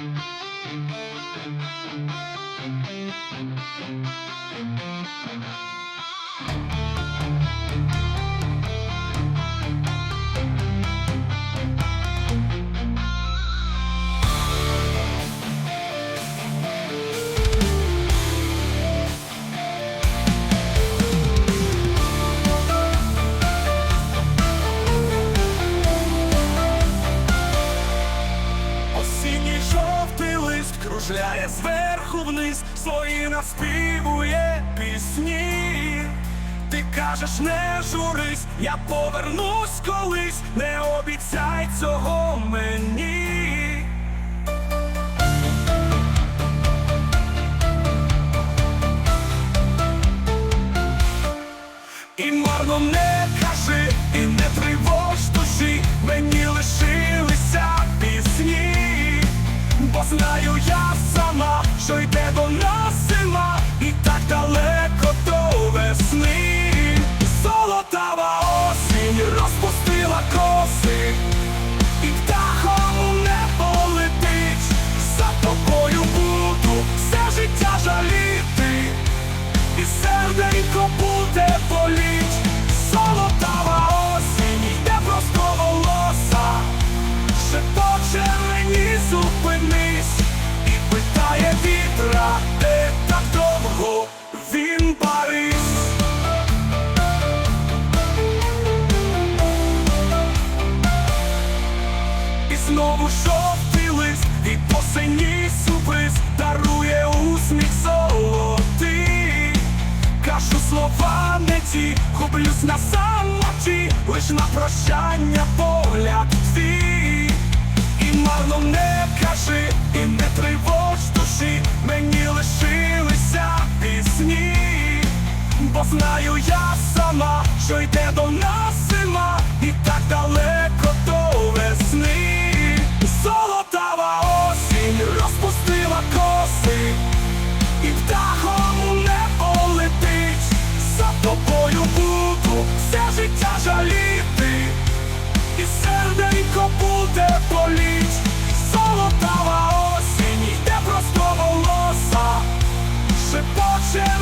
Thank you. Кружляє зверху вниз, свої наспівує пісні. Ти кажеш, не журись, я повернусь колись, не обіцяй цього мені. І марно не знову жовтий лист від осені сюрприз дарує усміх золотий. Кажу слова не ті, гублюсь на самоті, лиш на прощання погляд твій. І марно не кажи, і не тривож душі, мені лишилися пісні. Бо знаю я сама, що йде до нас зима, і так далеко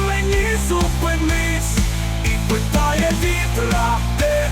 Мені зупинись і питає вітра, де